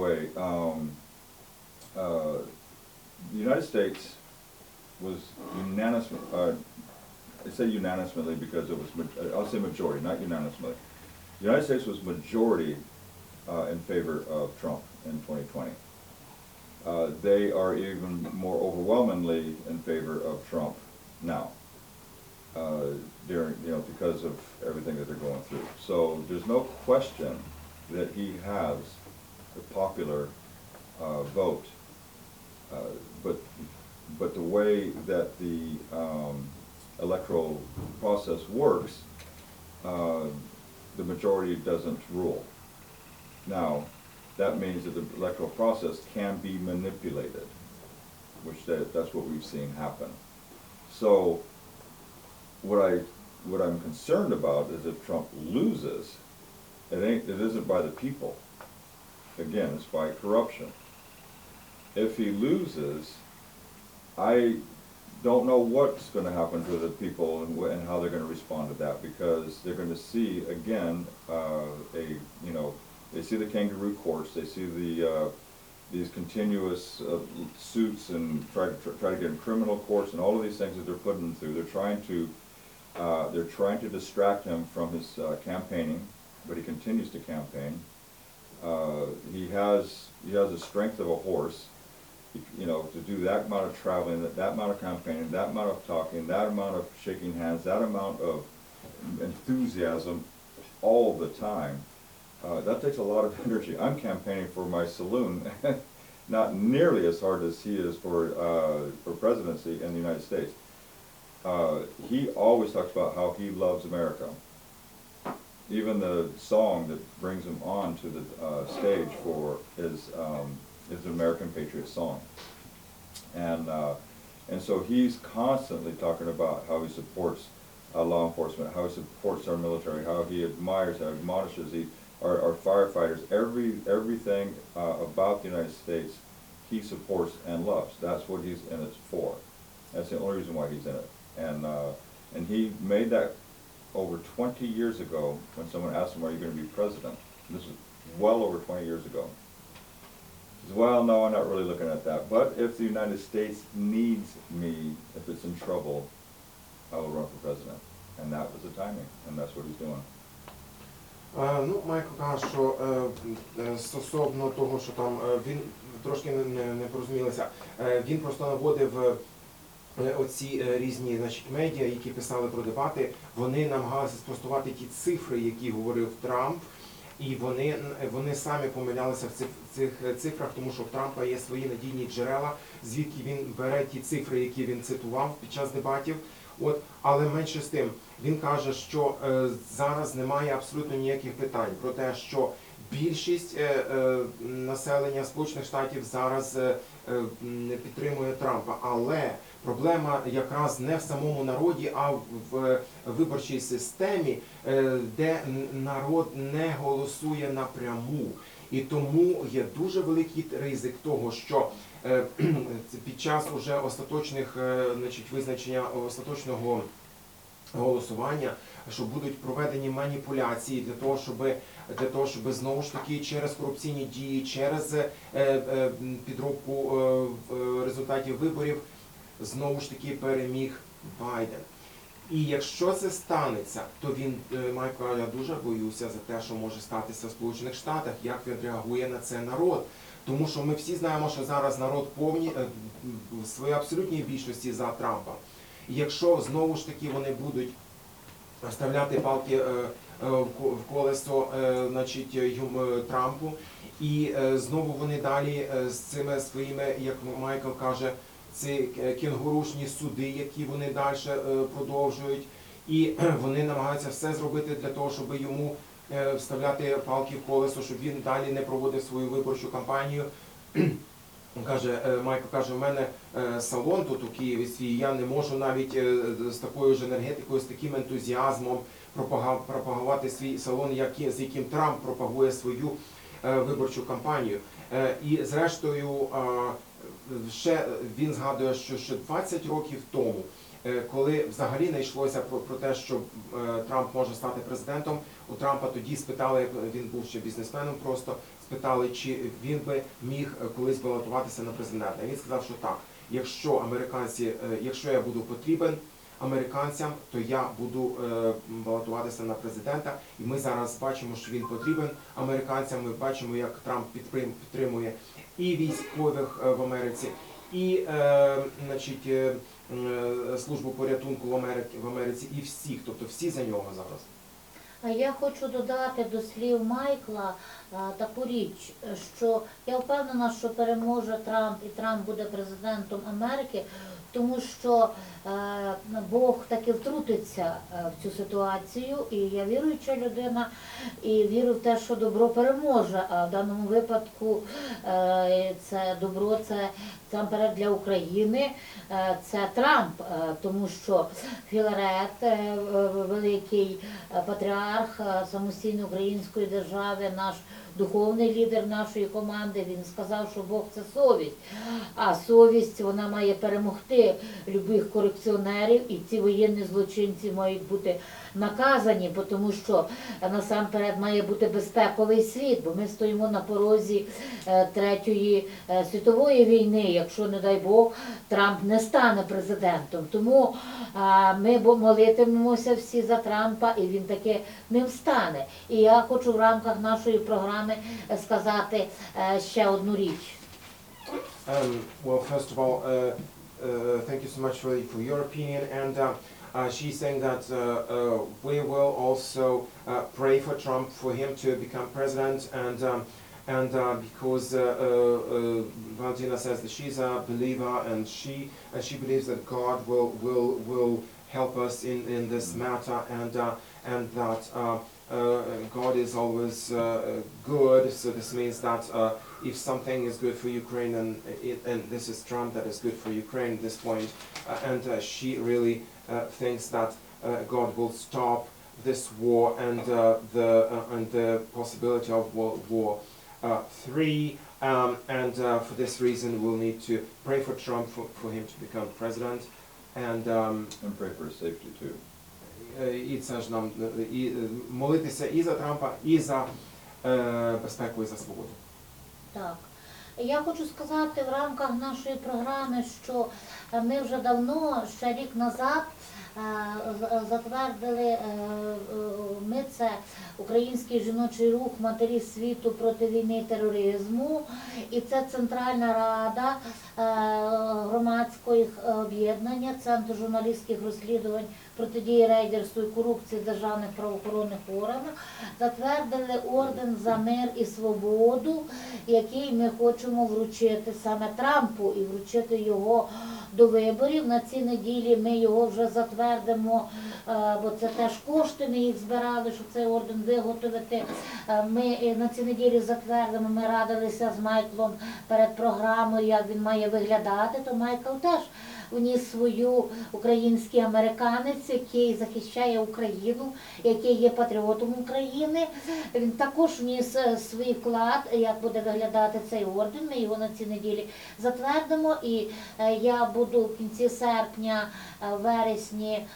anyway, um, uh, the United States was unanimous, uh, I say unanimously because it was, I'll say majority, not unanimously. The United States was majority, uh, in favor of Trump in twenty twenty. Uh, they are even more overwhelmingly in favor of Trump now. Uh, during, you know, because of everything that they're going through. So there's no question that he has the popular, uh, vote. Uh, But, but the way that the um, electoral process works, uh, the majority doesn't rule. Now, that means that the electoral process can be manipulated, which that, that's what we've seen happen. So, what I, what I'm concerned about is if Trump loses, it ain't, it isn't by the people. Again, it's by corruption. If he loses, I don't know what's gonna happen to the people and wh- and how they're gonna respond to that, because they're gonna see, again, uh, a, you know, they see the kangaroo courts, they see the, uh, these continuous uh, suits and try to, try to get in criminal courts and all of these things that they're putting him through. They're trying to, uh, they're trying to distract him from his uh, campaigning, but he continues to campaign. Uh, He has, he has the strength of a horse, you know, to do that amount of traveling, that, that amount of campaigning, that amount of talking, that amount of shaking hands, that amount of enthusiasm all the time. Uh, that takes a lot of energy. I'm campaigning for my saloon, not nearly as hard as he is for, uh, for presidency in the United States. Uh, he always talks about how he loves America. Even the song that brings him on to the, uh, stage for is, um, is an American Patriot song. And, uh, and so he's constantly talking about how he supports, uh, law enforcement, how he supports our military, how he admires, how admonishes the, our, our firefighters, every, everything, uh, about the United States, he supports and loves. That's what he's in it for. That's the only reason why he's in it. And, uh, and he made that over twenty years ago, when someone asked him, are you gonna be president? This is well over twenty years ago. He says, well, no, I'm not really looking at that, but if the United States needs me, if it's in trouble, I will run for president. And that was the timing, and that's what he's doing. Е, Ну, Майкл каже, що е, е, стосовно того, що там е, він трошки не, не, не порозумілися, е, він просто наводив е, оці е, різні значить, медіа, які писали про дебати, вони намагалися спростувати ті цифри, які говорив Трамп. І вони, вони самі помилялися в цих, цих цифрах, тому що в Трампа є свої надійні джерела, звідки він бере ті цифри, які він цитував під час дебатів. От, але менше з тим, він каже, що е, зараз немає абсолютно ніяких питань про те, що більшість е, е, населення Сполучених Штатів зараз е, підтримує Трампа. Але проблема якраз не в самому народі, а в виборчій системі, де народ не голосує напряму. І тому є дуже великий ризик того, що під час уже остаточних значить, визначення остаточного голосування, що будуть проведені маніпуляції для того, щоб для того, щоб знову ж таки через корупційні дії, через е, е, підробку е, результатів виборів знову ж таки переміг Байден. І якщо це станеться, то він Майкл, я дуже боюся за те, що може статися в Сполучених Штатах, як відреагує на це народ. Тому що ми всі знаємо, що зараз народ повні в своїй абсолютній більшості за Трампа. І якщо знову ж таки вони будуть вставляти палки е, е, в ко- колесо е, значить, Трампу, і знову вони далі з цими своїми, як Майкл каже, ці кенгурушні суди, які вони далі продовжують, і вони намагаються все зробити для того, щоб йому вставляти палки в колесо, щоб він далі не проводив свою виборчу кампанію. Каже, е, Майкл каже, у мене е, салон тут у Києві свій, я не можу навіть е, з такою ж енергетикою, з таким ентузіазмом пропагувати свій салон, як, з яким Трамп пропагує свою виборчу кампанію. І зрештою, ще він згадує, що ще 20 років тому, коли взагалі не йшлося про, про те, що Трамп може стати президентом, у Трампа тоді спитали, він був ще бізнесменом просто, спитали, чи він би міг е, колись балотуватися на президента. Він сказав, що так. Якщо американці, е, якщо я буду потрібен американцям, то я буду е, балотуватися на президента. І ми зараз бачимо, що він потрібен американцям. Ми бачимо, як Трамп підтрим- підтримує і військових в Америці, і значить, службу порятунку в Америці в Америці, і всіх, тобто всі за нього зараз. А я хочу додати до слів Майкла таку річ, що я впевнена, що переможе Трамп і Трамп буде президентом Америки, тому що е, Бог таки втрутиться е, в цю ситуацію, і я віруюча людина, і вірю в те, що добро переможе. А в даному випадку е, це добро, це насамперед для України, це Трамп, тому що Філарет, великий патріарх самостійної української держави, наш духовний лідер нашої команди, він сказав, що Бог це совість. А совість вона має перемогти любих корупціонерів, і ці воєнні злочинці мають бути наказані, тому що насамперед має бути безпековий світ, бо ми стоїмо на порозі е, третьої е, світової війни, якщо, не дай Бог, Трамп не стане президентом. Тому ми молитимемося всі за Трампа, і він таки ним стане. І я хочу в рамках нашої програми е, сказати е, ще одну річ. Um, well, first of all, uh, uh, thank you so much for, for your opinion. And uh, uh, she's saying that uh, uh, we will also uh, pray for Trump for him to become president. And um, and uh, because uh, uh, uh, Valentina says that she's a believer and she and she believes that God will will will help us in, in this matter and uh, and that uh, uh, God is always uh, good. So this means that uh, if something is good for Ukraine and it, and this is Trump that is good for Ukraine at this point, uh, and uh, she really uh, thinks that God will stop this war and the and the possibility of World War Three. Um, and for this reason, we'll need to pray for Trump for, for him to become president. And um, And pray for his safety too. Е, І це ж нам е, і е, молитися і за Трампа, і за безпеку, і за свободу. Так. Я хочу сказати в рамках нашої програми, що ми вже давно, ще рік назад, затвердили, е, е, ми це Український жіночий рух матері світу проти війни і тероризму, і це Центральна рада е, громадських е, об'єднання, Центру журналістських розслідувань протидії рейдерству і корупції державних правоохоронних органах, затвердили орден за мир і свободу, який ми хочемо вручити саме Трампу і вручити його до виборів. На цій неділі ми його вже затвердимо, е, бо це теж кошти. Ми їх збирали, щоб цей орден виготовити. Е, Ми е, на цій неділі затвердимо. Ми радилися з Майклом перед програмою, як він має виглядати. То Майкл теж вніс свою український американець, який захищає Україну, який є патріотом України. Він також вніс свій вклад, як буде виглядати цей орден. Ми його на цій неділі затвердимо. І я буду в кінці серпня, е, вересні е,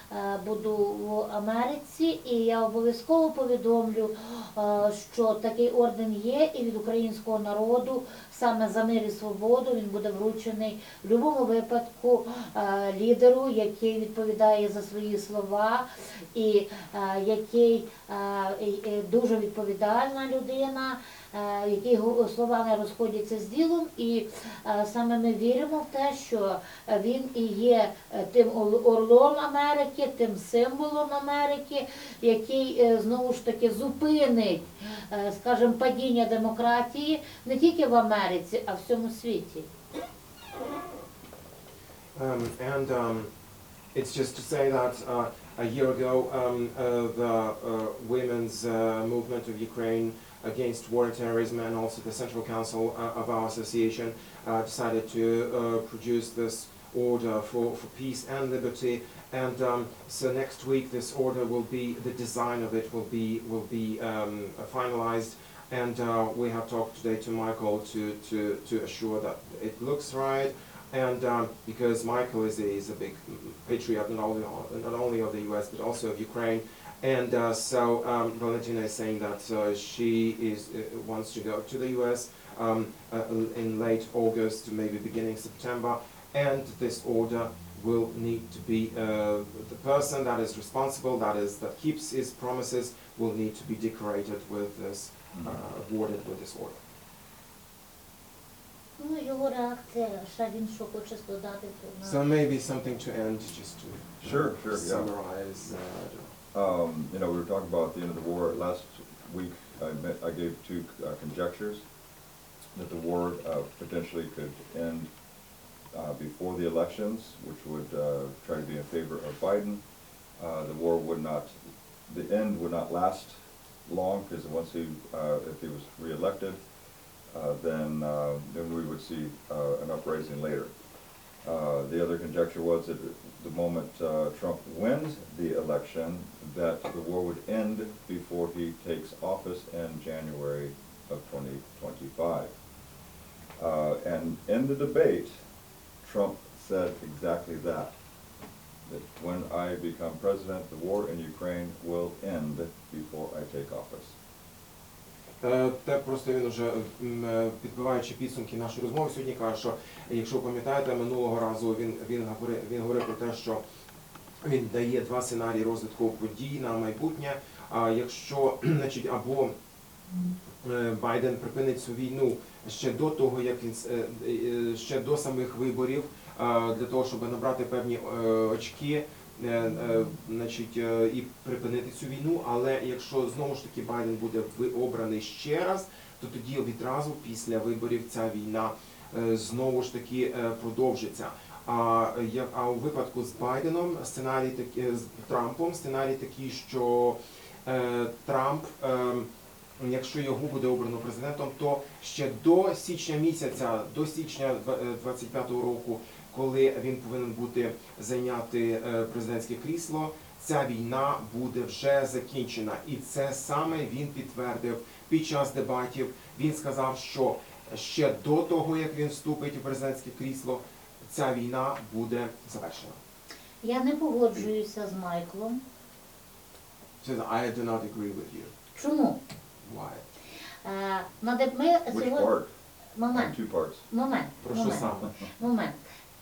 буду в Америці, і я обов'язково повідомлю, е, що такий орден є, і від українського народу. Саме за мир і свободу він буде вручений в будь-якому випадку лідеру, який відповідає за свої слова, і який дуже відповідальна людина, е, го- слова не розходяться з ділом, і е, саме ми віримо в те, що він і є е, тим орлом Америки, тим символом Америки, який знову ж таки зупинить, скажімо, падіння демократії не тільки в Америці, а в всьому світі. Um, and um, it's just to say that uh, a year ago, um, uh, the uh, women's uh, movement of Ukraine against war and terrorism and also the Central Council uh, of our association uh, decided to uh, produce this order for, for peace and liberty. And um, so next week, this order will be the design of it will be will be um, finalized. And uh, we have talked today to Michael to, to, to assure that it looks right. And um, because Michael is a, is a big patriot not only, not only of the US but also of Ukraine, and uh, so um, Valentina is saying that uh, she is uh, wants to go to the U.S. Um, uh, in late August, maybe beginning September, and this order will need to be uh, the person that is responsible, that is that keeps his promises, will need to be decorated with this, uh, mm-hmm. awarded with this order. So maybe something to end, just to sure, sure, summarize. Yeah. Um, you know, we were talking about the end of the war. Last week, I met, I gave two uh, conjectures that the war uh, potentially could end uh, before the elections, which would uh, try to be in favor of Biden. Uh, the war would not, the end would not last long, because once he, uh, if he was reelected, uh, then, uh, then we would see uh, an uprising later. Uh, The other conjecture was that the moment uh, Trump wins the election, that the war would end before he takes office in January of 2025. Uh, And in the debate, Trump said exactly that, that when I become president, the war in Ukraine will end before I take office. Те просто він уже е, підбиваючи підсумки нашої розмови сьогодні каже, що якщо ви пам'ятаєте, минулого разу він, він, говорив, він говорив про те, що він дає два сценарії розвитку подій на майбутнє. А якщо значить, або е, Байден припинить цю війну ще до того, як він е, ще до самих виборів, для того, щоб набрати певні очки, значить, е, і припинити цю війну. Але якщо знову ж таки Байден буде обраний ще раз, то тоді відразу після виборів ця війна е, знову ж таки е, продовжиться. А як а у випадку з Байденом сценарій такий з Трампом, сценарій такий, що е, Трамп. Е, Якщо його буде обрано президентом, то ще до січня місяця, до січня 25-го року, коли він повинен бути зайняти е, президентське крісло, ця війна буде вже закінчена. І це саме він підтвердив під час дебатів. Він сказав, що ще до того, як він вступить у президентське крісло, ця війна буде завершена. я не погоджуюся з Майклом. I do not agree with you. Чому? Why? На ми Which сьогодні part? момент. Two parts. Момент, Про що момент, саме? момент,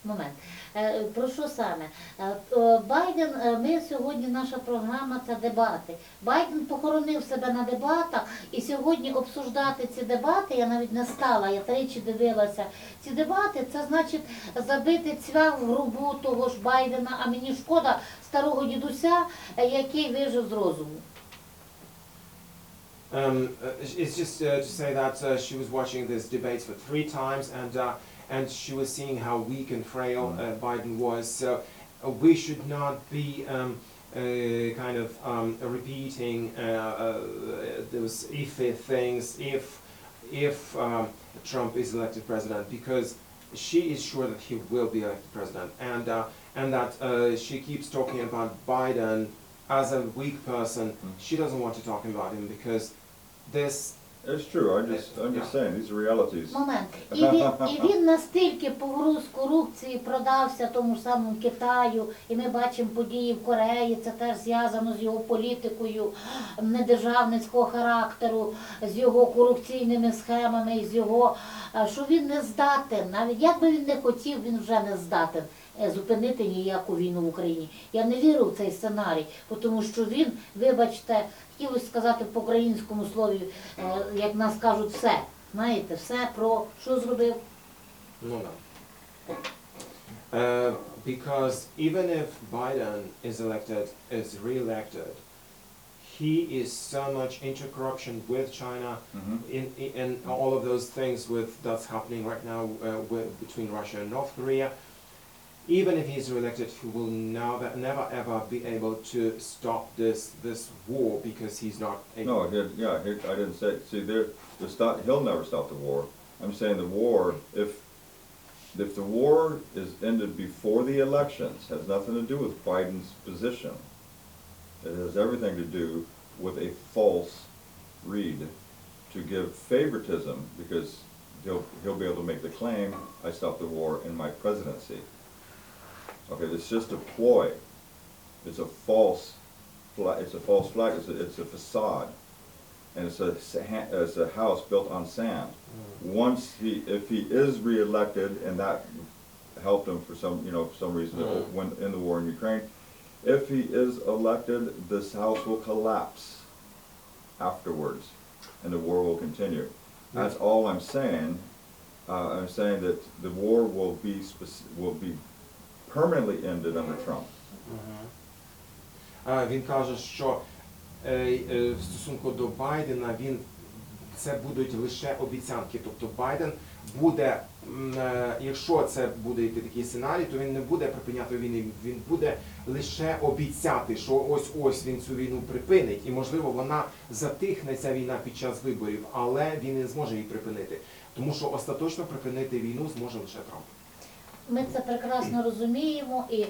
момент. Е, Про що саме? Е, Байден, е, ми сьогодні, наша програма це дебати. Байден похоронив себе на дебатах, і сьогодні обсуждати ці дебати, я навіть не стала, я тричі дивилася ці дебати, це значить забити цвях в грубу того ж Байдена, а мені шкода старого дідуся, який вижив з розуму. Um, uh, it's just uh, to say that uh, she was watching these debates for three times, and uh, and she was seeing how weak and frail uh, Biden was. So uh, we should not be um, uh, kind of um, repeating uh, uh, those iffy things if if um, Trump is elected president, because she is sure that he will be elected president, and uh, and that uh, she keeps talking about Biden as a weak person. She doesn't want to talk about him because this It's true, I just, I'm just saying, these are realities. Момент. І він, і він настільки погруз корупції продався тому ж самому Китаю, і ми бачимо події в Кореї, це теж зв'язано з його політикою недержавницького характеру, з його корупційними схемами, з його, е, що він не здатен, навіть як би він не хотів, він вже не здатен зупинити ніяку війну в Україні. Я не вірю в цей сценарій, тому що він, вибачте, хотілося сказати по українському слові, е, як нас кажуть, все. Знаєте, все про що зробив. No, no. Uh, because even if Biden is elected, is re-elected, he is so much into corruption with China, Mhm. in, in, in all of those things with that's happening right now uh, with, between Russia and North Korea. Even if he's re-elected, he will never, never ever be able to stop this this war because he's not able. No, he, yeah, he, I didn't say, see, there, the stop, he'll never stop the war. I'm saying the war, if, if the war is ended before the elections, has nothing to do with Biden's position. It has everything to do with a false read to give favoritism, because he'll, he'll be able to make the claim, I stopped the war in my presidency. Okay, it's just a ploy. It's a false flag, it's a false flag, it's a, it's a facade. And it's a, it's a house built on sand. Once he, if he is reelected, and that helped him for some, you know, for some reason, Mhm. when, in the war in Ukraine, if he is elected, this house will collapse afterwards, and the war will continue. That's all I'm saying. Uh, I'm saying that the war will be will be permanently ended under Trump. А, Він каже, що е, е, в стосунку до Байдена він це будуть лише обіцянки. Тобто Байден буде, е, якщо це буде йти такий сценарій, то він не буде припиняти війни. Він буде лише обіцяти, що ось ось він цю війну припинить, і можливо вона затихне ця війна під час виборів, але він не зможе її припинити, тому що остаточно припинити війну зможе лише Трамп. Ми це прекрасно розуміємо, і е,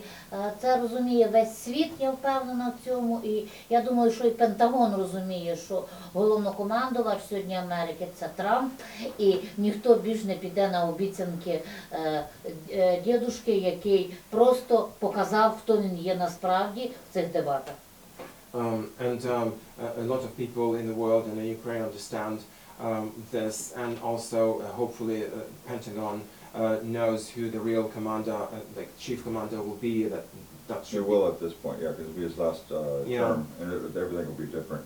це розуміє весь світ, я впевнена в цьому. І я думаю, що і Пентагон розуміє, що головнокомандувач сьогодні Америки це Трамп, і ніхто більш не піде на обіцянки е, е, дідушки, який просто показав, хто він є насправді в цих дебатах. Um, and um, a, lot of people in the world and in Ukraine understand um, this, and also uh, hopefully uh, Pentagon uh, knows who the real commander, uh, like chief commander, will be. That that It should will at this point, yeah, because it'll be his last uh, Yeah. term, and it, everything will be different.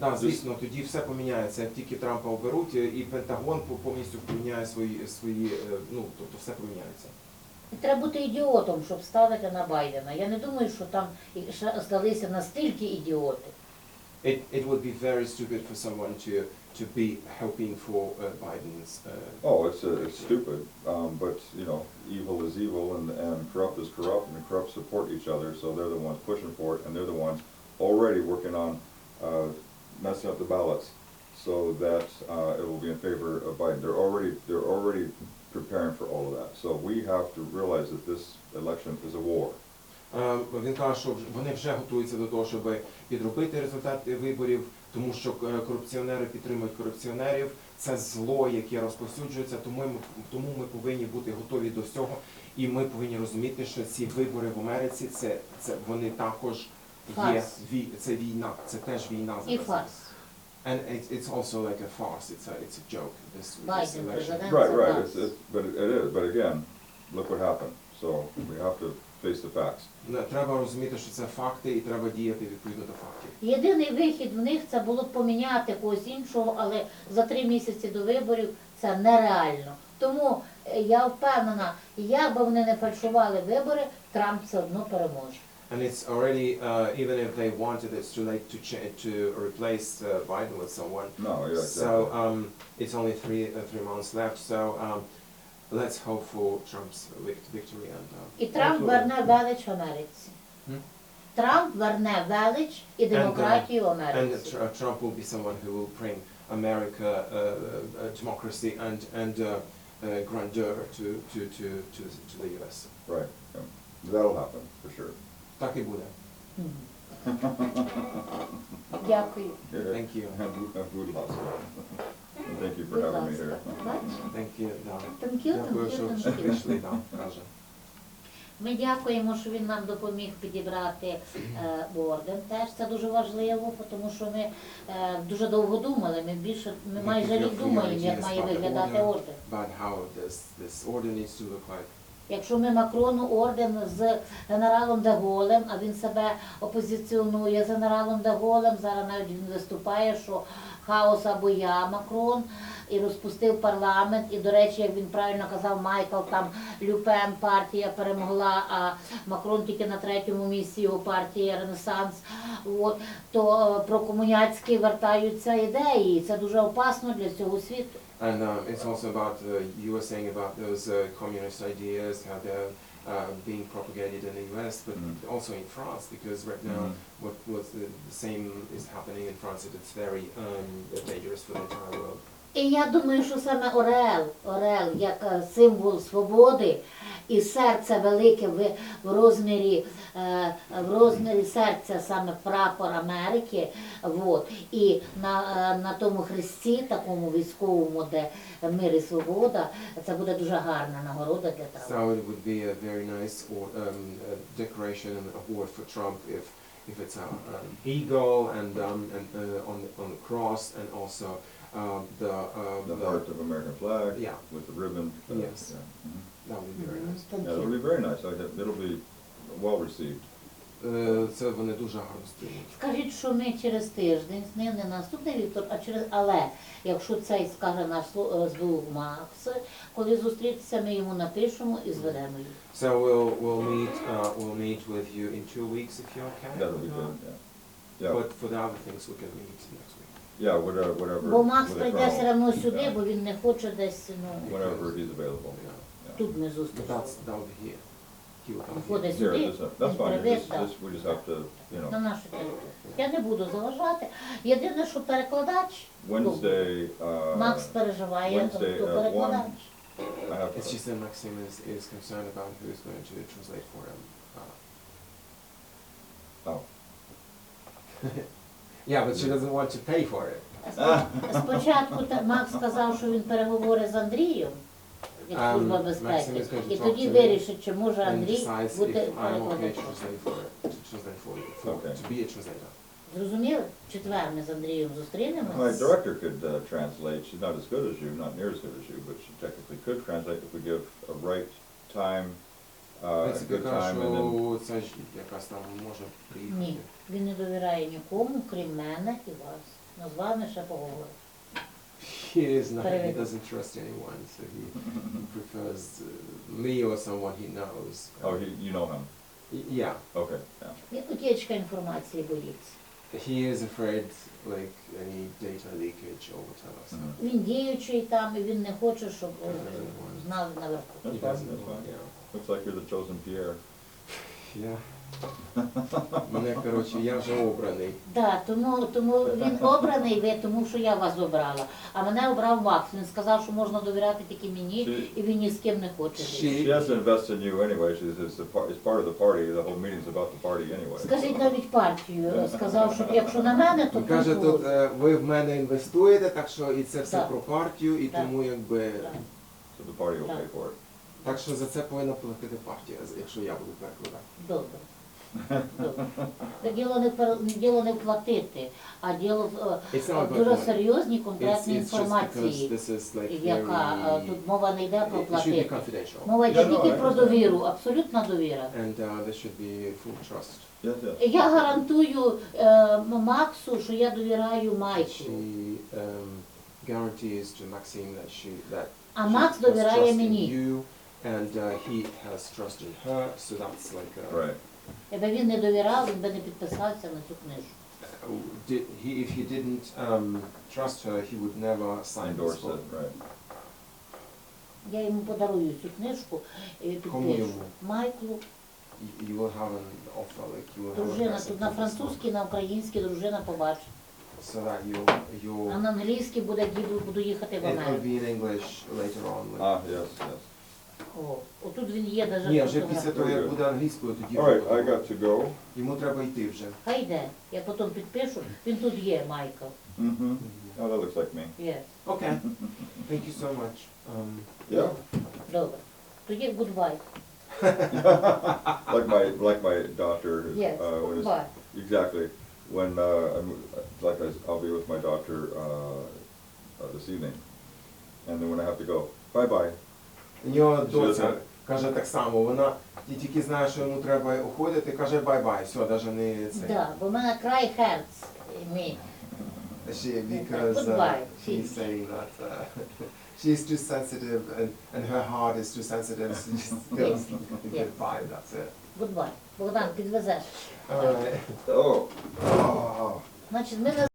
Да, звісно, тоді все поміняється. Як тільки Трампа оберуть, і і Пентагон по- повністю поміняє свої свої, е, ну тобто все поміняється. Треба бути ідіотом, щоб ставити на Байдена. Я не думаю, що там і здалися настільки ідіоти. It it would be very stupid for someone to to be hoping for uh, Biden's. Uh, Oh, it's, uh, it's stupid, um, but, you know, evil is evil and, and corrupt is corrupt and the corrupt support each other, so they're the ones pushing for it and they're the ones already working on, uh, messing up the ballots so that, uh, it will be in favor of Biden. They're already, they're already preparing for all of that. So we have to realize that this election is a war. Е, Він каже, що вже- вони вже готуються до того, щоб підробити результати виборів, тому що е, корупціонери підтримують корупціонерів. Це зло, яке розповсюджується. Тому ми тому ми повинні бути готові до цього, і ми повинні розуміти, що ці вибори в Америці це, це вони також є вій, це війна, це теж війна І зараз. фарс. And it's, it's also like a farce. It's a it's a joke. This, this Biden, election. Right, right, it's, it's, but it it is, but again, look what happened. So we have to face the facts. Не, Треба розуміти, що це факти, і треба діяти відповідно до фактів. Єдиний вихід в них це було б поміняти когось іншого, але за три місяці до виборів це нереально. Тому е, я впевнена, як би вони не фальшували вибори, Трамп все одно переможе. And it's already, uh, even if they wanted, it's too late to cha- to replace uh, Biden with someone. No, yeah, So um, it's only three uh, three months left. So um, let's hope for Trump's vic- victory and. Uh, І Трамп верне велич в Америці. Hmm? Трамп верне велич і демократію в and Америці. Tr- uh, Trump will be someone who will bring America uh, uh, democracy and and uh, uh, grandeur to to to to, to the U.S. Right, yeah. That'll happen, for sure. Так і буде. Мгм. Дякую. Yeah. Thank you. Have have good luck. And thank you for Будь having me ласка. here. Бачиш? Thank you. Да. Thank you, Дякую, thank you, що thank you. прийшли. Да, каже. Ми дякуємо, що він нам допоміг підібрати е, орден. Теж це дуже важливо, тому що ми е, дуже довго думали. Ми більше ми майже рік думаємо, як має виглядати орден. About how this this order needs to look like. Якщо ми Макрону орден з генералом Деголем, а він себе опозиціонує з генералом Деголем, зараз навіть він виступає, що хаос або я Макрон, і розпустив парламент. І, до речі, як він правильно казав, Майкл, там Люпен партія перемогла, а Макрон тільки на третьому місці його партія Ренесанс. От, то е, про комуняцькі вертаються ідеї, це дуже опасно для цього світу. And um, it's also about uh, you were saying about those uh, communist ideas, how they're uh, being propagated in the U.S., but Mhm. also in France, because right now Mhm. what what the, the same is happening in France, it's very um, dangerous for the entire world. І я думаю, що саме Орел, Орел як е, символ свободи і серце велике в, розмірі е, в розмірі серця саме прапор Америки. Вот. І на, е, на тому хресті, такому військовому, де мир і свобода, це буде дуже гарна нагорода для Трампа. So it would be a very nice or, um, decoration and award for Trump if if it's a, an eagle and um, and uh, on on the cross and also uh, the, uh, The heart of American flag. Yeah. With the ribbon. uh, Yes. yeah. Mhm. that would be very nice. thank Yeah, it'll you. be very nice. I have- It'll be well received. Е, Це вони дуже гарно сприймуть. Скажіть, що ми через тиждень, з ним не наступний вівтор, а через але якщо цей скаже наш слу- е, СБУ Макс, коли зустрітися, ми йому напишемо і зведемо їх. So we'll we'll meet uh, we'll meet with you in two weeks if you're okay. That'll be Uh, good, yeah. Yeah, But for the other things we can meet next week. Yeah, whatever, whatever. Бо Макс whatever прийде все одно сюди, yeah, бо він не хоче десь, ну, Whenever he's available. Yeah. Yeah. тут ми But зустрічали. that's be here. He will come here. Виходить Here, сюди, this, uh, that's він fine. прийде, This, так. this, we just have to, you на know, нашу територію. Я не буду заважати. Єдине, що перекладач, Wednesday, uh, Макс переживає, Wednesday хто at перекладач. I have, It's just that Maxim is, is concerned about who is going to translate for him. Uh, oh, yeah, but she doesn't want to pay for it. Спочатку та- Макс сказав, що він переговорить з Андрієм, як Um, служба Maxim безпеки, is going to і talk тоді to him вирішить, чи може And Андрій decides бути if I'm okay to translate for it, to translate for you, for, Okay. to be a translator. Зрозуміли? В Четвер ми з Андрієм my зустрінемось. director could uh, translate. She's not as good as you, not near as good as you, but she technically could translate if we give a right time, uh, Принципі, good time, and then кажу, це ж якась там може приїхати. Ні, він не довіряє нікому, крім мене і вас. Ну, з вами ще поговоримо. He is not, he doesn't trust anyone, so he prefers uh, me or someone he knows. oh, he, you know him. Y- Yeah, Okay, yeah. Він утічка інформації боїться. he is afraid like any data leakage or whatever. So Mhm. Він діючий там, і він не хоче, щоб е, знали наверху. That's he fine, doesn't that's want, fine. yeah. Looks like you're the chosen Pierre. Yeah. Мене, коротше, я вже обраний. Так, тому, тому він обраний ви, тому що я вас обрала. А мене обрав Макс. Він сказав, що можна довіряти тільки мені, і він ні з ким не хоче. жити. She- She has to invest in you anyway. She's, it's, the par- it's part of the party. The whole meeting's about the party anyway. Скажіть навіть партію. Сказав, що якщо на мене, то каже, тут е, ви в мене інвестуєте, так що і це все Так. про партію, і Так. тому якби. So the party will pay for it. Так що за це повинна платити партія, якщо я буду перекладати. Добре. Добре. Діло не пер- діло не вплатити, а діло в е, дуже серйозній конкретній інформації, this is like яка е, тут мова не йде про платити. Мова йде Yeah, no, тільки про довіру, абсолютна довіра. And uh, there should be full trust. Yes, yes. Я гарантую е, Максу, що я довіряю Майку. She um, to that she that А Макс довіряє мені. And uh, he has trust in her. So that's like a, Right. Якби він не довіряв, він би не підписався на цю книжку. uh, did he if he didn't um, trust her, he would never sign this Endorse book. it, right. Я йому подарую цю книжку і Кому підпишу. йому? Майклу, You, you will have an offer, like you will have a дружина, present тут на французькій, на українській дружина побачить. So that you you А на англійській буде буду їхати в it will Америку. be in English later on. Like, Ah, yes, yes. О, отут він є навіть Ні, вже після того, як Very good. буде англійською, тоді All вже right, I буде. got to go. йому треба йти вже. Хай йде. Я потім підпишу. Він тут є, Майкл. Mm-hmm. Oh, that looks like me. Є. Okay. Thank you so much. Um, Yeah, Добре. Тоді гудбай. like my like my doctor. who, Yes, uh, when his- goodbye. exactly. When uh, I'm, like I, I'll be with my doctor uh, uh, this evening, and then when I have to go, bye bye. У нього Що доця каже так само, вона і тільки знає, що йому треба уходити, каже бай-бай, все, навіть не це. Да, бо в мене край херц. Мій. She, because uh, Goodbye. she's saying that uh, she's too sensitive and, and her heart is too sensitive, so she just goes Yes. goodbye, that's it. Гудбай. Богдан, підвезеш. All right. Oh. oh. Значить, ми не